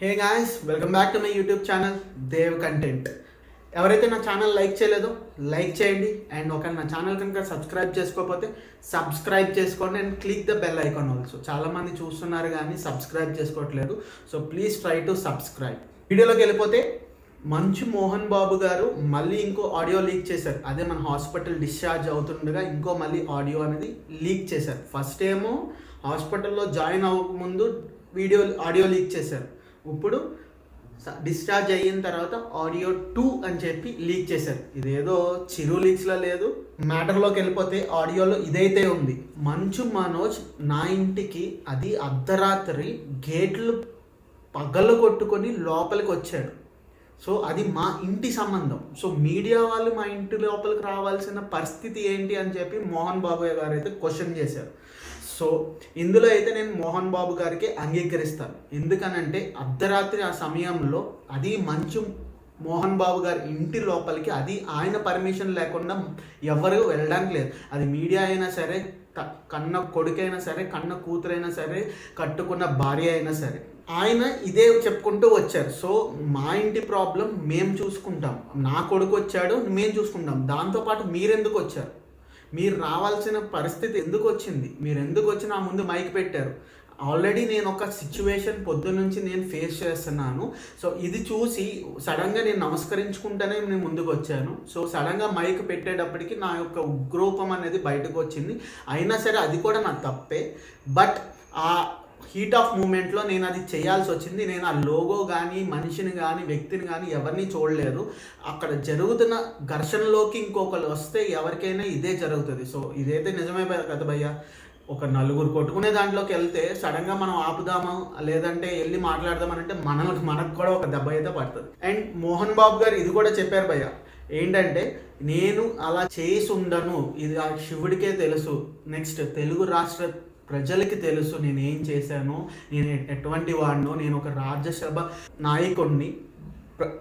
Hey guys welcome back to my YouTube channel Dev content ఎవరైతే నా channel like చేయలేదో like చేయండి. And ఒక నా ఛానల్ కనుక సబ్స్క్రైబ్ చేసుకోకపోతే సబ్స్క్రైబ్ చేసుకోండి and click the bell icon also చాలామంది చూస్తున్నారు కానీ సబ్స్క్రైబ్ చేసుకోవట్లేదు. So please try to subscribe వీడియోలోకి వెళ్ళిపోతే మంచు మోహన్ బాబు గారు మళ్ళీ ఇంకో ఆడియో లీక్ చేశారు. అదే మన హాస్పిటల్ డిశ్చార్జ్ అవుతుండగా ఇంకో మళ్ళీ ఆడియో అనేది లీక్ చేశారు. ఫస్ట్ ఏమో హాస్పిటల్లో జాయిన్ అవ్వకముందు వీడియో ఆడియో లీక్ చేశారు. ఇప్పుడు స- డిశ్చార్జ్ అయిన తర్వాత ఆడియో టూ అని చెప్పి లీక్ చేశారు. ఇదేదో చిరు లీక్స్లో లేదు. మ్యాటర్లోకి వెళ్ళిపోతే ఆడియోలో ఇదైతే ఉంది. మంచు మనోజ్ నా ఇంటికి అది అర్ధరాత్రి గేట్లు పగలు కొట్టుకొని లోపలికి వచ్చాడు. సో అది మా ఇంటి సంబంధం. సో మీడియా వాళ్ళు మా ఇంటి లోపలికి రావాల్సిన పరిస్థితి ఏంటి అని చెప్పి మోహన్ బాబు గారు అయితే క్వశ్చన్ చేశారు. సో ఇందులో అయితే నేను మోహన్ బాబు గారికి అంగీకరిస్తాను. ఎందుకనంటే అర్ధరాత్రి ఆ సమయంలో అది మంచు మోహన్ బాబు గారి ఇంటి లోపలికి అది ఆయన పర్మిషన్ లేకుండా ఎవరు వెళ్ళడానికి లేదు. అది మీడియా అయినా సరే కన్న కొడుకైనా సరే కన్న కూతురైనా సరే కట్టుకున్న భార్య అయినా సరే. ఆయన ఇదే చెప్పుకుంటూ వచ్చారు. సో మా ఇంటి ప్రాబ్లం మేము చూసుకుంటాం. నా కొడుకు వచ్చాడు మేము చూసుకుంటాం. దాంతోపాటు మీరెందుకు వచ్చారు? మీరు రావాల్సిన పరిస్థితి ఎందుకు వచ్చింది? మీరు ఎందుకు వచ్చి నా ముందు మైక్ పెట్టారు? ఆల్రెడీ నేను ఒక సిచ్యువేషన్ పొద్దు నుంచి నేను ఫేస్ చేస్తున్నాను. సో ఇది చూసి సడన్గా నేను నమస్కరించుకుంటేనే నేను ముందుకు వచ్చాను. సో సడన్గా మైక్ పెట్టేటప్పటికి నా యొక్క ఉగ్రూపం అనేది బయటకు వచ్చింది. అయినా సరే అది కూడా నా తప్పే. బట్ ఆ హీట్ ఆఫ్ మూమెంట్లో నేను అది చేయాల్సి వచ్చింది. నేను ఆ లోగో కానీ మనిషిని కానీ వ్యక్తిని కానీ ఎవరిని చూడలేదు. అక్కడ జరుగుతున్న ఘర్షణలోకి ఇంకొకరు వస్తే ఎవరికైనా ఇదే జరుగుతుంది. సో ఇదైతే నిజమే కదా భయ్య. ఒక నలుగురు కొట్టుకునే దాంట్లోకి వెళ్తే సడన్గా మనం ఆపుదాము? లేదంటే వెళ్ళి మాట్లాడదామనంటే మనకు మనకు కూడా ఒక దెబ్బ అయితే పడుతుంది. అండ్ మోహన్ బాబు గారు ఇది కూడా చెప్పారు భయ్య. ఏంటంటే నేను అలా చేసి ఉండను. ఇది ఆ శివుడికే తెలుసు. నెక్స్ట్ తెలుగు రాష్ట్ర ప్రజలకి తెలుసు నేను ఏం చేశాను నేను ఎటువంటి వాడినో నేను ఒక రాజ్యసభ నాయకుడిని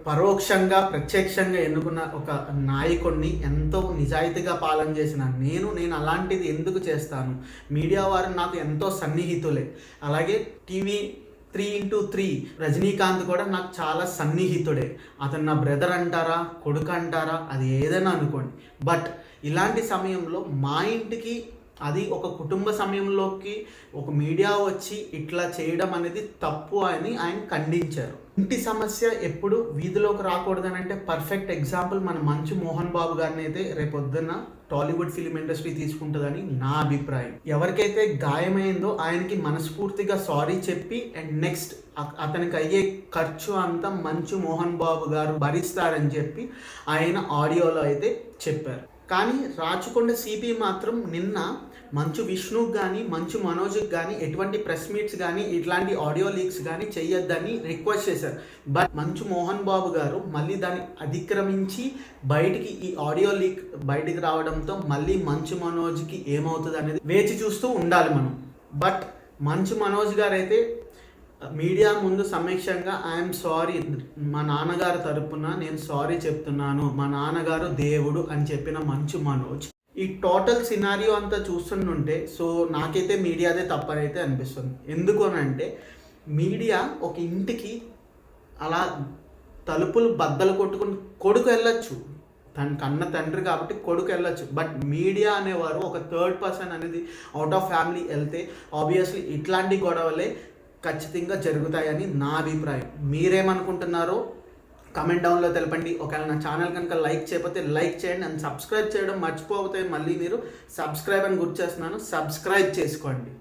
పరోక్షంగా ప్రత్యక్షంగా ఎన్నుకున్న ఒక నాయకుడిని ఎంతో నిజాయితీగా పాలన చేసిన నేను నేను అలాంటిది ఎందుకు చేస్తాను? మీడియా వారు నాకు ఎంతో సన్నిహితులే. అలాగే TV three into three Rajinikanth కూడా నాకు చాలా సన్నిహితుడే. అతను నా బ్రదర్ అంటారా కొడుకు అంటారా అది ఏదైనా అనుకోండి. బట్ ఇలాంటి సమయంలో మా ఇంటికి అది ఒక కుటుంబ సమయంలోకి ఒక మీడియా వచ్చి ఇట్లా చేయడం అనేది తప్పు అని ఆయన ఖండించారు. ఇంటి సమస్య ఎప్పుడు వీధిలోకి రాకూడదని అంటే పర్ఫెక్ట్ ఎగ్జాంపుల్ మన మంచు మోహన్ బాబు గారిని అయితే రేపొద్దున టాలీవుడ్ ఫిలిం ఇండస్ట్రీ తీసుకుంటుందని నా అభిప్రాయం. ఎవరికైతే గాయమైందో ఆయనకి మనస్ఫూర్తిగా సారీ చెప్పి అండ్ నెక్స్ట్ అతనికి అయ్యే ఖర్చు అంతా మంచు మోహన్ బాబు గారు భరిస్తారని చెప్పి ఆయన ఆడియోలో అయితే చెప్పారు. కానీ రాచకొండ సిపి మాత్రం నిన్న మంచు విష్ణుకు కానీ మంచు మనోజ్కి కానీ ఎటువంటి ప్రెస్ మీట్స్ కానీ ఇట్లాంటి ఆడియో లీక్స్ కానీ చెయ్యొద్దని రిక్వెస్ట్ చేశారు. బట్ మంచు మోహన్ బాబు గారు మళ్ళీ దాన్ని అతిక్రమించి బయటికి ఈ ఆడియో లీక్ బయటికి రావడంతో మళ్ళీ మంచు మనోజ్కి ఏమవుతుంది అనేది వేచి చూస్తూ ఉండాలి మనం. బట్ మంచు మనోజ్ గారు అయితే మీడియా ముందు సమీక్షంగా ఐఎమ్ సారీ మా నాన్నగారు తరపున నేను సారీ చెప్తున్నాను. మా నాన్నగారు దేవుడు అని చెప్పిన మంచు మనోజ్. ఈ టోటల్ సినారియో అంతా చూస్తుంటే సో నాకైతే మీడియాదే తప్పనైతే అనిపిస్తుంది. ఎందుకు అంటే మీడియా ఒక ఇంటికి అలా తలుపులు బద్దలు కొట్టుకుని కొడుకు వెళ్ళొచ్చు. తన కన్న తండ్రి కాబట్టి కొడుకు వెళ్ళొచ్చు. బట్ మీడియా అనేవారు ఒక థర్డ్ పర్సన్ అనేది అవుట్ ఆఫ్ ఫ్యామిలీ వెళ్తే ఆబ్వియస్లీ ఇట్లాంటి గొడవలే ఖచ్చితంగా జరుగుతాయని నా అభిప్రాయం. మీరేమనుకుంటున్నారో కమెంట్ డౌన్లో తెలపండి. ఒకవేళ నా ఛానల్ కనుక లైక్ చేయకపోతే లైక్ చేయండి అండ్ సబ్స్క్రైబ్ చేయడం మర్చిపోతే మళ్ళీ మీరు సబ్స్క్రైబ్ అని గుర్తు చేస్తున్నాను. సబ్స్క్రైబ్ చేసుకోండి.